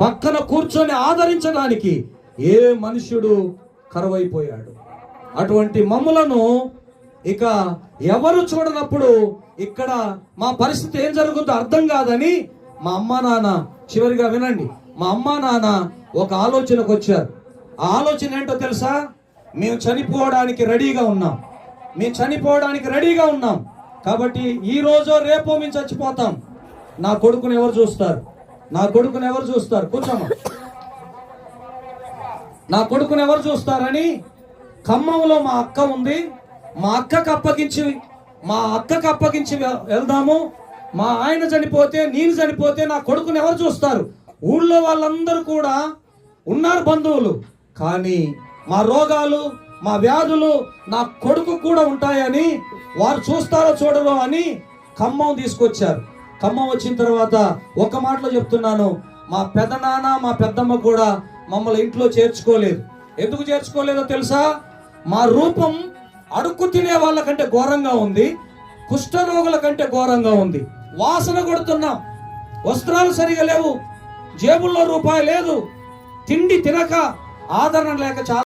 పక్కన కూర్చొని ఆదరించడానికి ఏ మనుష్యుడు కరువైపోయాడు. అటువంటి మమ్ములను ఇక ఎవరు చూడనప్పుడు ఇక్కడ మా పరిస్థితి ఏం జరుగుతుందో అర్థం కాదని మా అమ్మ నాన్న చివరిగా వినండి. మా అమ్మ నాన్న ఒక ఆలోచనకు వచ్చారు. ఆ ఆలోచన ఏంటో తెలుసా? మేము చనిపోవడానికి రెడీగా ఉన్నాం. మేము చనిపోవడానికి రెడీగా ఉన్నాం. కాబట్టి ఈ రోజు రేపో మేము చచ్చిపోతాం. నా కొడుకుని ఎవరు చూస్తారు? నా కొడుకుని ఎవరు చూస్తారు? కూర్చోమ్మా. నా కొడుకుని ఎవరు చూస్తారని ఖమ్మంలో మా అక్క ఉంది. మా అక్కకు అప్పగించి మా అక్కకు అప్పగించి వె- వెళ్దాము. మా ఆయన చనిపోతే నేను చనిపోతే నా కొడుకుని ఎవరు చూస్తారు? ఊళ్ళో వాళ్ళందరూ కూడా ఉన్నారు బంధువులు. కానీ మా రోగాలు మా వ్యాధులు నా కొడుకు కూడా ఉంటాయని వారు చూస్తారో చూడరో అని ఖమ్మం తీసుకొచ్చారు. ఖమ్మం వచ్చిన తర్వాత ఒక మాటలో చెప్తున్నాను మా పెదనాన్న మా పెద్దమ్మ కూడా మమ్మల్ని ఇంట్లో చేర్చుకోలేదు. ఎందుకు చేర్చుకోలేదో తెలుసా? మా రూపం అడుక్కు తినే వాళ్ళకంటే ఘోరంగా ఉంది కుష్ఠరోగుల కంటే ఘోరంగా ఉంది. వాసన కొడుతున్నాం వస్త్రాలు సరిగా లేవు జేబుల్లో రూపాయి లేదు తిండి తినక ఆదరణ లేక చాలా